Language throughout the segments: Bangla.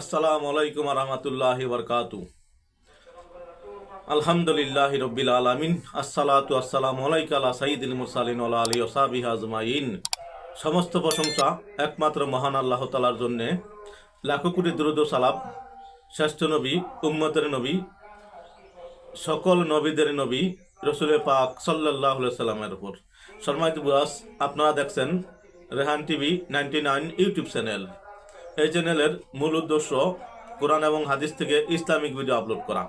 আসসালামু আলাইকুম রহমতুল্লাহ বরকাতু আলহামদুলিল্লাহ রব্বিল আলমিন, আসসালাতু আসসালামু আলাইকা আলা সাইদুল মুরসালিন আলী ওসাবি আজমাইন। সমস্ত প্রশংসা একমাত্র মহান আল্লাহ তালার জন্যে। লাখো কোটি দ্রুদ সালাম। শ্রেষ্ঠ নবী, উম্মতের নবী, সকল নবীদের নবী, রসুলের পাক সাল্লাহ সাল্লামের উপর। শর্মাইত বুয়াস আপনারা দেখছেন Rehan TV ninety nine YouTube channel. এই চ্যানেলের মূল উদ্দেশ্য কোরআন এবং হাদিস থেকে ইসলামিক ভিডিও আপলোড করা।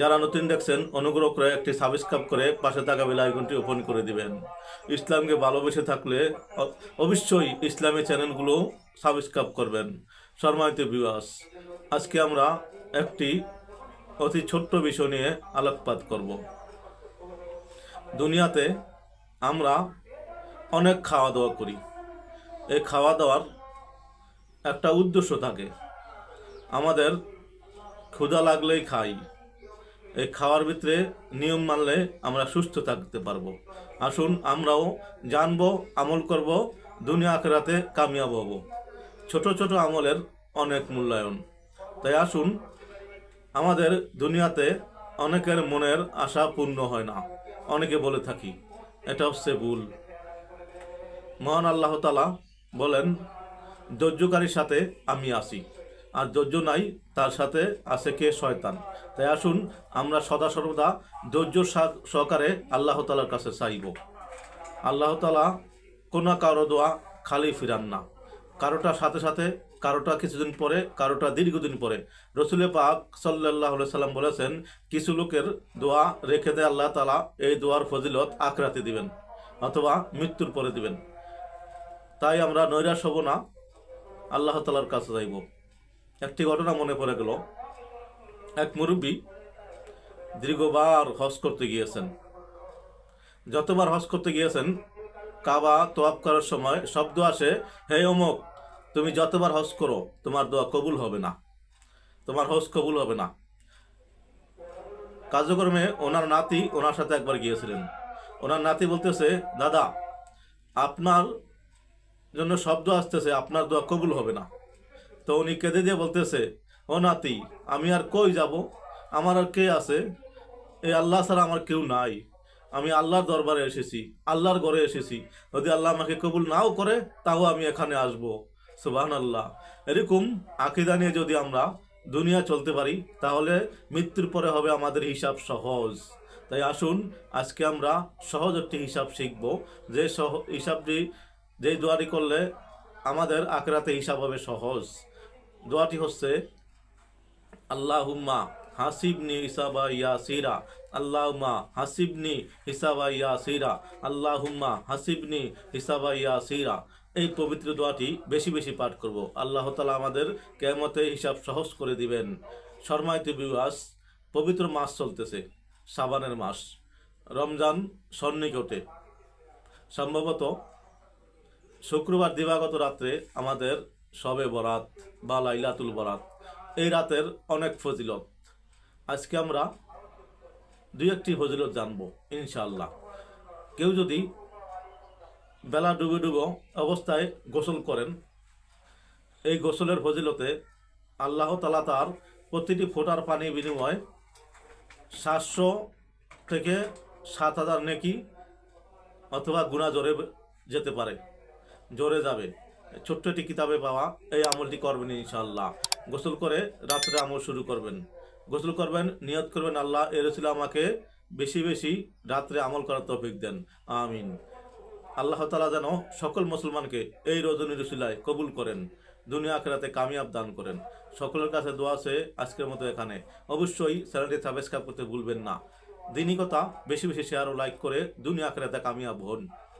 যারা নতুন দেখছেন, অনুগ্রহ করে একটি সাবস্ক্রাইব করে পাশে থাকা বেল আইকনটি ওপেন করে দিবেন। ইসলামকে ভালোবেসে থাকলে অবশ্যই ইসলামী চ্যানেলগুলো সাবস্ক্রাইব করবেন। শর্মাইত বিবাস আজকে আমরা একটি অতি ছোট্ট বিষয় নিয়ে আলোকপাত করব। দুনিয়াতে আমরা অনেক খাওয়া দাওয়া করি। এই খাওয়া দাওয়ার একটা উদ্দেশ্য থাকে। আমাদের ক্ষুধা লাগলেই খাই। এই খাওয়ার ভিতরে নিয়ম মানলে আমরা সুস্থ থাকতে পারব। আসুন আমরাও জানব, আমল করব, দুনিয়া আখেরাতে কামিয়াব হব। ছোট ছোট আমলের অনেক মূল্যায়ন। তাই আসুন, আমাদের দুনিয়াতে অনেকের মনের আশা পূর্ণ হয় না। অনেকে বলে থাকি, এটা হচ্ছে ভুল। মহান আল্লাহ তালা বলেন ধৈর্যকারীর সাথে আমি আসি আর ধৈর্য নাই, তার সাথে আছে কে শয়তান। তাই আসুন, আমরা সদা সর্বদা ধৈর্য সহকারে আল্লাহ তালার কাছে চাইব। আল্লাহ তালা কোনো কারও দোয়া খালি ফিরান না। কারোটা সাথে সাথে, কারোটা কিছুদিন পরে, কারোটা দীর্ঘদিন পরে। রসুলে পাক সাল্লাহ সাল্লাম বলেছেন, কিছু লোকের দোয়া রেখে দেয় আল্লাহ তালা এই দোয়ার ফজিলত আখরাতে দিবেন, অথবা মৃত্যুর পরে দিবেন। তাই আমরা নৈরাশ হব না আল্লাহ তালার কাছে যাইব। একটি ঘটনা মনে পড়ে গেল। এক মুরব্বী দীর্ঘবার হজ করতে গিয়েছেন। যতবার হজ করতে গিয়েছেন, কাবা তোয়াব করার সময় শব্দ আসে, হে অমুক, তুমি যতবার হজ করো, তোমার দোয়া কবুল হবে না। তোমার হজ কবুল হবে না। কার্যক্রমে ওনার নাতি ওনার সাথে একবার গিয়েছিলেন। ওনার নাতি বলতেছে, দাদা, আপনার জন্য শব্দ আসতেছে, আপনার দোয়া কবুল হবে না। তো উনি কেঁদে দিয়ে বলতেছে, ও নাতি, আমি আর কই যাব? আমার আর কে আছে? এই আল্লাহ ছাড়া আমার কেউ নাই। আমি আল্লাহর দরবারে এসেছি, আল্লাহর ঘরে এসেছি। যদি আল্লাহ আমাকে কবুল নাও করে তাও আমি এখানে আসব। সুবাহান আল্লাহ এরকম আকিদা নিয়ে যদি আমরা দুনিয়া চলতে পারি, তাহলে মৃত্যুর পরে হবে আমাদের হিসাব সহজ। তাই আসুন, আজকে আমরা সহজ একটি হিসাব শিখব। যে সহ হিসাবটি যেই দোয়াটি করলে আমাদের আখরাতে হিসাব হবে সহজ। দোয়াটি হচ্ছে, আল্লাহুম্মা হাসিবনি হিসাবা ইয়াসিরা, আল্লাহুম্মা হাসিবনি হিসাবা ইয়াসিরা, আল্লাহুম্মা হাসিবনি হিসাবা ইয়াসিরা। এই পবিত্র দোয়াটি বেশি বেশি পাঠ করব। আল্লাহ তালা আমাদের কেমতে হিসাব সহজ করে দিবেন। শর্মায়িত বিবাস পবিত্র মাস চলতেছে, সাবানের মাস। রমজান সন্নিকটে সম্ভবত শুক্রবার দিবাগত রাত্রে আমাদের সবে বরাত বা লাইলাতুল বরাত, এই রাতের অনেক ফজিলত। আজকে আমরা দুই একটি ফজিলত জানব, ইনশাআল্লাহ। কেউ যদি বেলা ডুবে ডুবো অবস্থায় গোসল করেন, এই গোসলের ফজিলতে আল্লাহ তালা তার প্রতিটি ফোটার পানি বিনিময় সাতশো থেকে সাত হাজার নেকি অথবা গুণা জোরে যেতে পারে। জোরে যাবে। ছোট্ট একটি কিতাবে পাওয়া এই আমলটি করবেন ইনশাল্লাহ গোসল করে রাত্রে আমল শুরু করবেন। গোসল করবেন, নিয়ত করবেন, আল্লাহ এ রসুল আমাকে বেশি বেশি রাত্রে আমল করার তৌফিক দেন। আমিন। আল্লাহ তালা যেন সকল মুসলমানকে এই রজনী রসুলায় কবুল করেন, দুনিয়া আখেরাতে কামিয়াব দান করেন। সকলের কাছে দোয়া আছে আজকের মতো এখানে। অবশ্যই চ্যানেলটি সাবস্ক্রাইব করতে ভুলবেন না। দিনই কথা, বেশি বেশি শেয়ার ও লাইক করে দুনিয়া আখেরাতে কামিয়াব হন।